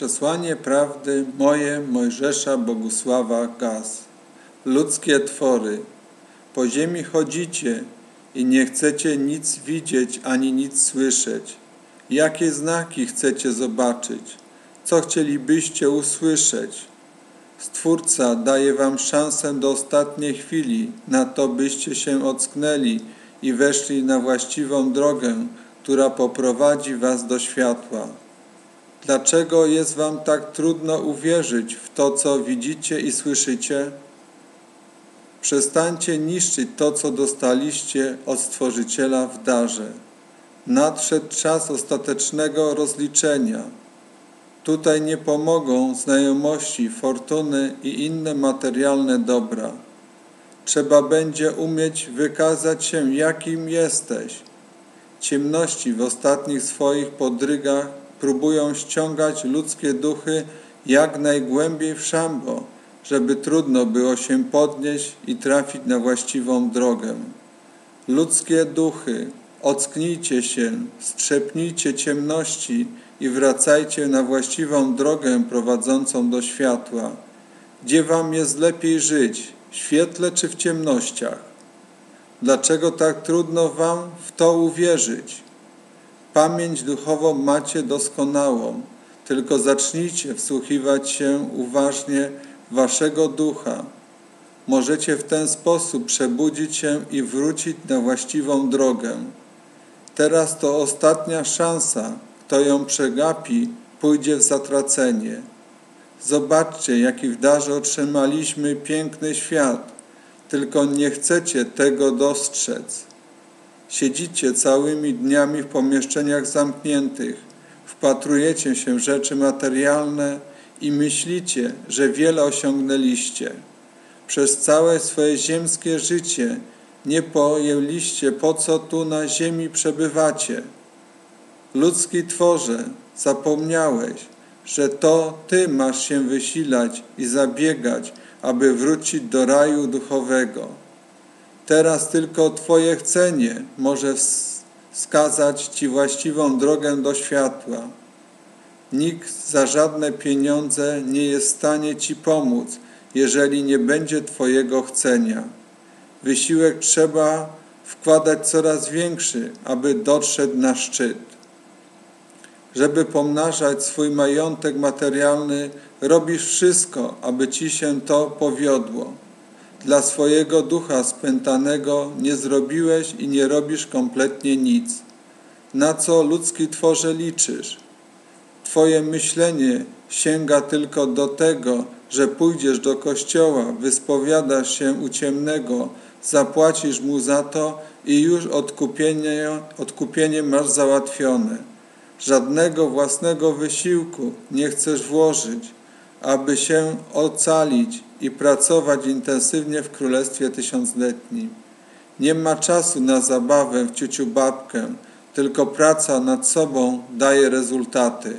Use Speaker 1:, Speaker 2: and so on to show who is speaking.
Speaker 1: Przesłanie prawdy moje Mojżesza Bogusława Gaz. Ludzkie twory, po ziemi chodzicie i nie chcecie nic widzieć ani nic słyszeć. Jakie znaki chcecie zobaczyć? Co chcielibyście usłyszeć? Stwórca daje wam szansę do ostatniej chwili na to, byście się ocknęli i weszli na właściwą drogę, która poprowadzi was do światła. Dlaczego jest wam tak trudno uwierzyć w to, co widzicie i słyszycie? Przestańcie niszczyć to, co dostaliście od Stworzyciela w darze. Nadszedł czas ostatecznego rozliczenia. Tutaj nie pomogą znajomości, fortuny i inne materialne dobra. Trzeba będzie umieć wykazać się, jakim jesteś. Ciemności w ostatnich swoich podrygach próbują ściągać ludzkie duchy jak najgłębiej w szambo, żeby trudno było się podnieść i trafić na właściwą drogę. Ludzkie duchy, ocknijcie się, strzepnijcie ciemności i wracajcie na właściwą drogę prowadzącą do światła. Gdzie wam jest lepiej żyć, w świetle czy w ciemnościach? Dlaczego tak trudno wam w to uwierzyć? Pamięć duchową macie doskonałą, tylko zacznijcie wsłuchiwać się uważnie waszego ducha. Możecie w ten sposób przebudzić się i wrócić na właściwą drogę. Teraz to ostatnia szansa. Kto ją przegapi, pójdzie w zatracenie. Zobaczcie, jaki w darze otrzymaliśmy piękny świat, tylko nie chcecie tego dostrzec. Siedzicie całymi dniami w pomieszczeniach zamkniętych, wpatrujecie się w rzeczy materialne i myślicie, że wiele osiągnęliście. Przez całe swoje ziemskie życie nie pojęliście, po co tu na ziemi przebywacie. Ludzki tworze, zapomniałeś, że to Ty masz się wysilać i zabiegać, aby wrócić do raju duchowego. Teraz tylko Twoje chcenie może wskazać Ci właściwą drogę do światła. Nikt za żadne pieniądze nie jest w stanie Ci pomóc, jeżeli nie będzie Twojego chcenia. Wysiłek trzeba wkładać coraz większy, aby dotrzeć na szczyt. Żeby pomnażać swój majątek materialny, robisz wszystko, aby Ci się to powiodło. Dla swojego ducha spętanego nie zrobiłeś i nie robisz kompletnie nic. Na co ludzki tworze liczysz? Twoje myślenie sięga tylko do tego, że pójdziesz do kościoła, wyspowiadasz się u ciemnego, zapłacisz mu za to i już odkupienie, odkupienie masz załatwione. Żadnego własnego wysiłku nie chcesz włożyć, aby się ocalić i pracować intensywnie w Królestwie Tysiącletnim. Nie ma czasu na zabawę w ciuciu babkę, tylko praca nad sobą daje rezultaty.